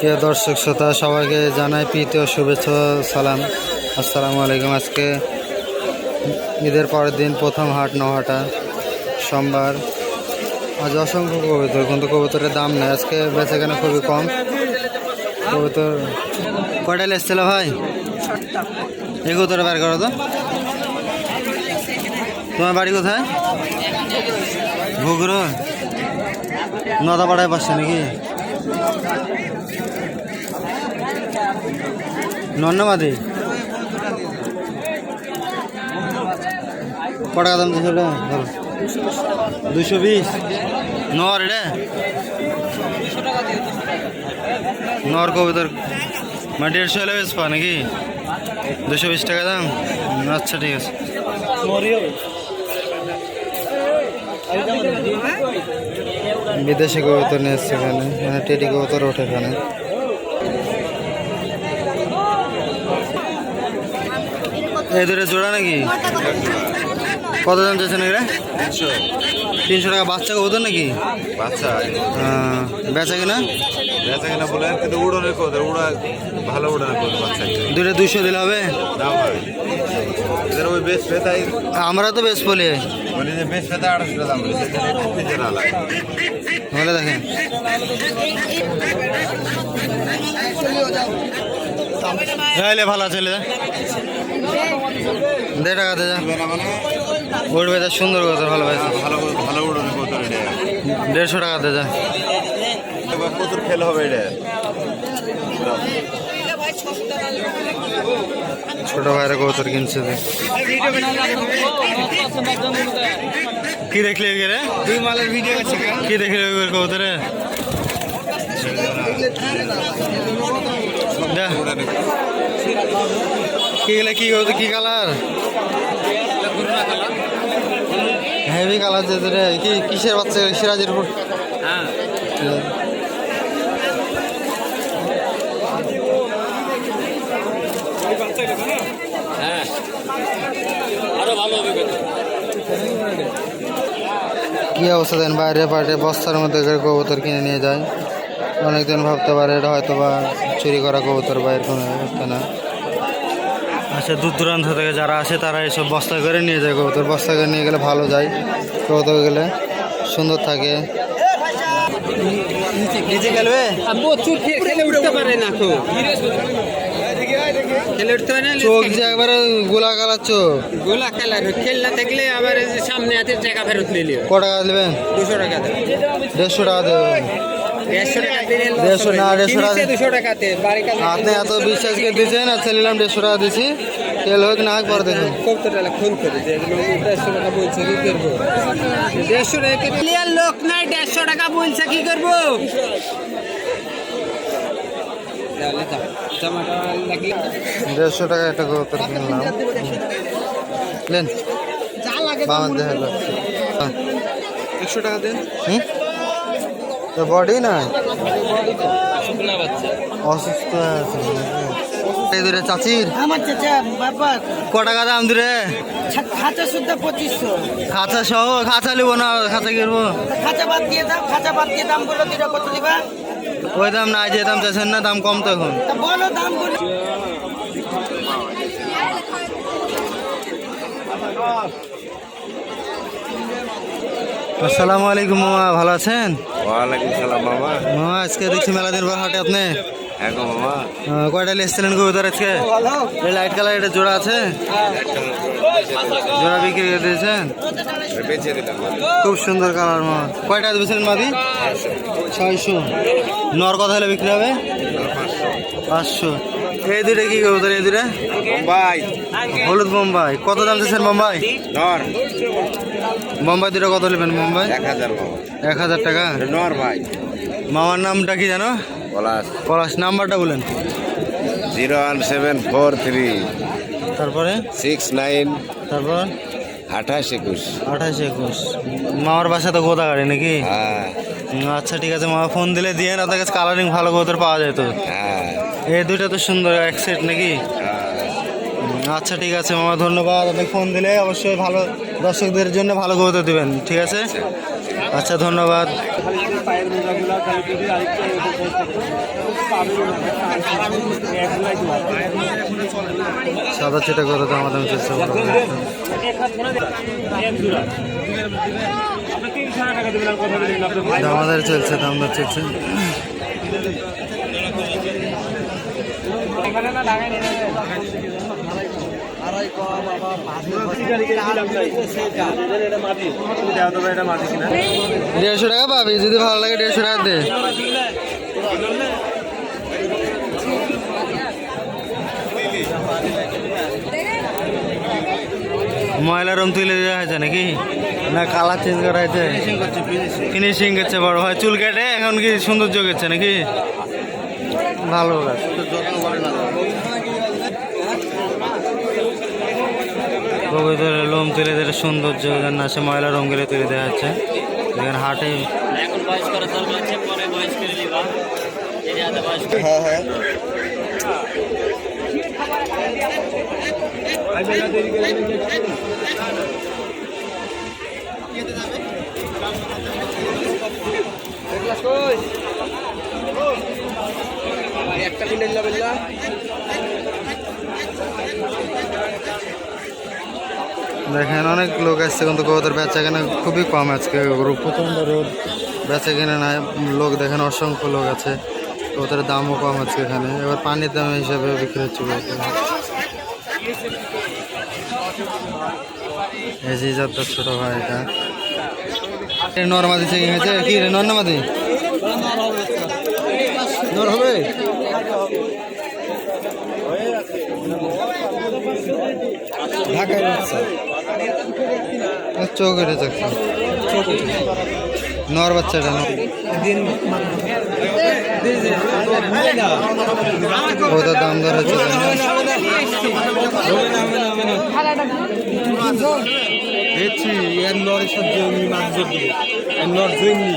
প্রিয় দর্শক শ্রোতা, সবাইকে জানাই প্রীতি ও শুভেচ্ছা সালাম। আসসালামু আলাইকুম। আজকে ঈদের পরের দিন প্রথম হাট নহাটা, সোমবার। আজ অসংখ্য কবুতর, কিন্তু কবুতরের দাম নেই। আজকে বেচা কেনা খুবই কম। কবুতর কয়টা এসছিল ভাই? এই কবুতরে বের করো তো। তোমার বাড়ি কোথায়? ঘুঘরো? নদাপাড়ায় পাশে নাকি? নন্নমাদি কটা দাম দিয়েছিল? ধরো। দুশো বিশ। নর রে। নর কবিতর মানে দেড়শো হলে বেশ পা নাকি? দুশো বিশ টাকা দাম? আচ্ছা ঠিক আছে। বিদেশি কবুতর নিয়ে এসছে এখানে। মানে টেডি কবুতর ওঠে এখানে। এই দুটো জোড়া নাকি? কত দাম চাইছেন এগুলো? তিনশো। টাকা বাচ্চা কবুতর নাকি? বাচ্চা। বেচা কিনা? বেচা কিনা বলে কিন্তু উড়নের কথা উড়া ভালো উড়ানের কথা বাচ্চা। দুটো দুশো দিলে হবে? দাম ওই বেশ পেতাই আমরা তো বেশ বলি। বলি যে বেশ পেতা আড়াইশো দাম বলে দেখেন। চাইলে ভালো ছেলে। দে টাকা দে উঠবে যা সুন্দর কথা, ভালো ভালো ভালো কথা এটা দেড়শো টাকা দে, যা। প্রচুর খেল হবে এটা ছোট ভাইরা কবুতর কিনছে। কি দেখলি রে? কি দেখলি কবুতরে? কি কি কালার? হেভি কালার কি কিসের বাচ্চা সিরাজের কিন্তু। কি অবস্থা দেন? বাইরে পাটে বস্তার মধ্যে কবুতর কিনে নিয়ে যায়। অনেকজন ভাবতে পারে এটা হয়তো বা চুরি করা কবুতর বা এরকম অবস্থা না? আচ্ছা দূর দূরান্ত থেকে যারা আসে তারা এসব বস্তা করে নিয়ে যায় কবুতর। বস্তা করে নিয়ে গেলে ভালো যায়। কবুতর গেলে সুন্দর থাকে। নিচে খেলবে? খেলে উঠতে পারে না তো। খেলে উঠতে পারে না চোখ যে একবারে গোলা কালার চোখ। গোলা খেলার খেলনা থাকলে আবার এই যে সামনে হাতে টাকা ফেরত নিলে ক টাকা দেবেন? দুশো টাকা দেবে। দেড়শো টাকা দেবেন। দেড়শো না, দেড়শো টাকা। দুশো টাকাতে বাড়ি কাছে আপনি এত বিশ্বাস করে দিয়েছেন আচ্ছা নিলাম দেড়শো টাকা দিছি। তেল হোক না হোক পরে দেখুন কবুতরটা ফোন করে যে এগুলো দেড়শো টাকা বলছে কি করব? দেড়শো টাকা লোক নাই দেড়শো টাকা বলছে কি করব? দেড়শো টাকা একটা কবুতর কিনলাম। দেখা হ্যাঁ। একশো টাকা দেন। হুম? বডি না? অসুস্থ এই দূরে চাচির। আমার চাচা বাবা। ক টাকা দাম দূরে? খাঁচা শুদ্ধ পঁচিশশো। খাঁচা সহ খাঁচা লিবো না খাঁচা কিনবো খাঁচা বাদ দিয়ে দাম খাঁচা বাদ দিয়ে দাম বলো দুটা কত দিবা? ওই দাম না যে দাম চাইছেন না দাম কম তো এখন। বলো দাম বলো। আসসালামু আলাইকুম মামা ভালো আছেন? ওয়ালাইকুম সালাম মামা। মামা আজকে দেখছি মেলা দিন পর হাটে আপনি। হ্যাঁ কয়টা এসেছিলেন কবুতর আজকে? লাইট কালার এটা জোড়া আছে? জোড়া বিক্রি করে দিয়েছেন? খুব সুন্দর কালার মামা। কয়টা দিয়েছিলেন মাদি ছয়শো। নর কথা হলে বিক্রি হবে? পাঁচশো। এই দুটো কি কবুতর এই দুটো হলুদ বোম্বাই। কত দাম দিয়েছেন বোম্বাই? নর বোম্বাই দুটো কত নেবেন বোম্বাই? এক হাজার এক হাজার টাকা? নর ভাই। মামার নামটা কি জানো? পলাশ। পলাশ নাম্বারটা বলেন। Zero one seven four three. তারপরে? Six nine. তারপর? আঠাশ একুশ। আঠাশ একুশ। মামার বাসা তো গোদাগাড়ি নাকি? হ্যাঁ। আচ্ছা ঠিক আছে মামা ফোন দিলে দিয়ে না তার কাছে কালারিং ভালো কবুতর পাওয়া যায় তো। হ্যাঁ। এই দুইটা তো সুন্দর এক সেট নাকি? হ্যাঁ। আচ্ছা ঠিক আছে মামা ধন্যবাদ। আপনি ফোন দিলে অবশ্যই ভালো দর্শকদের জন্য ভালো কবুতর দেবেন ঠিক আছে? আচ্ছা ধন্যবাদ। সাদা চিটা কত দাম দাম চলছে দামাদার চলছে দামদার চলছে। দেড়শো টাকা পাবি, যদি ভালো লাগে দেড়শো টাকা দে। ময়লা রং তুলে দেওয়া হয়েছে নাকি? না, কালার চেঞ্জ করা হয়েছে। ফিনিশিং করছে, বড় ভাই। চুল কেটে এখন কি সৌন্দর্য করছে নাকি? ভালো। কাজ কবুতরের লোম তুলে দিলে সৌন্দর্য না সে ময়লা রং গেলে তুলে দেওয়া হচ্ছে এখানে হাটে এখন বয়স করে দরকার আছে পরে বয়স করে নিবা এরিয়াতে বয়স একটা কিনে যাবেন দেখেন, অনেক লোক আসছে কিন্তু কবুতর বেচা কেনা খুবই কম আজকে প্রচণ্ড রোদ, বেচা কেনা নাই। লোক দেখেন, অসংখ্য লোক আছে। কবুতরের দামও কম আছে এখানে। এবার পানির দাম হিসাবে বিক্রি হচ্ছে এই যে ছোট ভাই এটা। নর্মাদি চেকিং হয়েছে? কি নর্মাদি নর হবে? ঢাকায় চোখ এটা দেখছি নর বাচ্চাটা ওদের দাম দর হচ্ছে দেখছি, এর নর এর নর জমি।